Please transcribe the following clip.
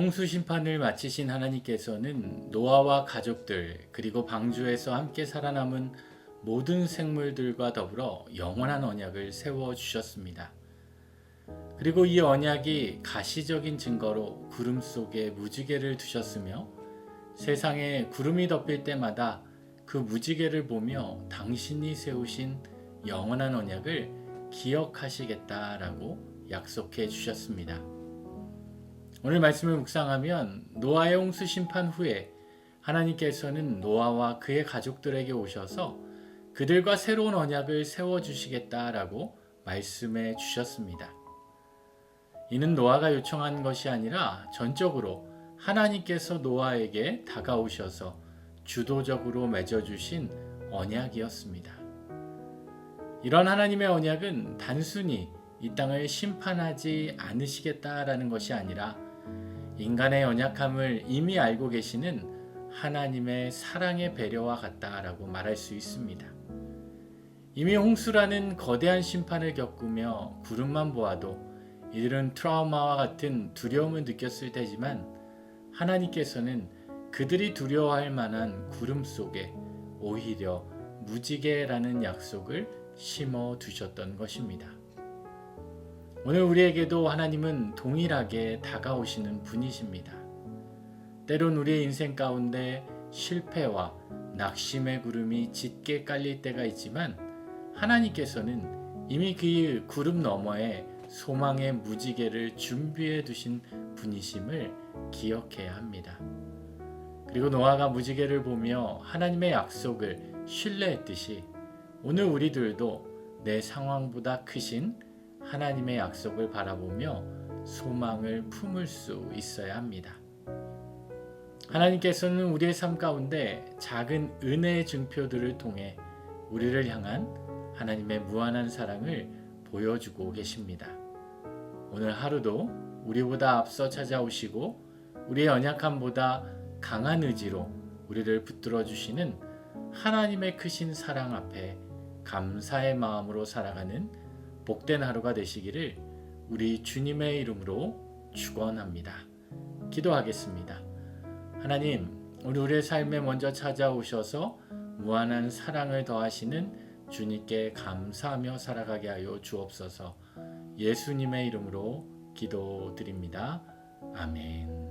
홍수 심판을 마치신 하나님께서는 노아와 가족들 그리고 방주에서 함께 살아남은 모든 생물들과 더불어 영원한 언약을 세워 주셨습니다. 그리고 이 언약이 가시적인 증거로 구름 속에 무지개를 두셨으며 세상에 구름이 덮일 때마다 그 무지개를 보며 당신이 세우신 영원한 언약을 기억하시겠다라고 약속해 주셨습니다. 오늘 말씀을 묵상하면 노아의 홍수 심판 후에 하나님께서는 노아와 그의 가족들에게 오셔서 그들과 새로운 언약을 세워 주시겠다라고 말씀해 주셨습니다. 이는 노아가 요청한 것이 아니라 전적으로 하나님께서 노아에게 다가오셔서 주도적으로 맺어주신 언약이었습니다. 이런 하나님의 언약은 단순히 이 땅을 심판하지 않으시겠다라는 것이 아니라 인간의 연약함을 이미 알고 계시는 하나님의 사랑의 배려와 같다라고 말할 수 있습니다. 이미 홍수라는 거대한 심판을 겪으며 구름만 보아도 이들은 트라우마와 같은 두려움을 느꼈을 테지만 하나님께서는 그들이 두려워할 만한 구름 속에 오히려 무지개라는 약속을 심어 두셨던 것입니다. 오늘 우리에게도 하나님은 동일하게 다가오시는 분이십니다. 때론 우리의 인생 가운데 실패와 낙심의 구름이 짙게 깔릴 때가 있지만 하나님께서는 이미 그 구름 너머에 소망의 무지개를 준비해 두신 분이심을 기억해야 합니다. 그리고 노아가 무지개를 보며 하나님의 약속을 신뢰했듯이 오늘 우리들도 내 상황보다 크신 하나님의 약속을 바라보며 소망을 품을 수 있어야 합니다. 하나님께서는 우리의 삶 가운데 작은 은혜의 증표들을 통해 우리를 향한 하나님의 무한한 사랑을 보여주고 계십니다. 오늘 하루도 우리보다 앞서 찾아오시고 우리의 연약함보다 강한 의지로 우리를 붙들어 주시는 하나님의 크신 사랑 앞에 감사의 마음으로 살아가는 복된 하루가 되시기를 우리 주님의 이름으로 축원합니다. 기도하겠습니다. 하나님, 우리 우리의 삶에 먼저 찾아오셔서 무한한 사랑을 더하시는 주님께 감사하며 살아가게 하여 주옵소서. 예수님의 이름으로 기도드립니다. 아멘.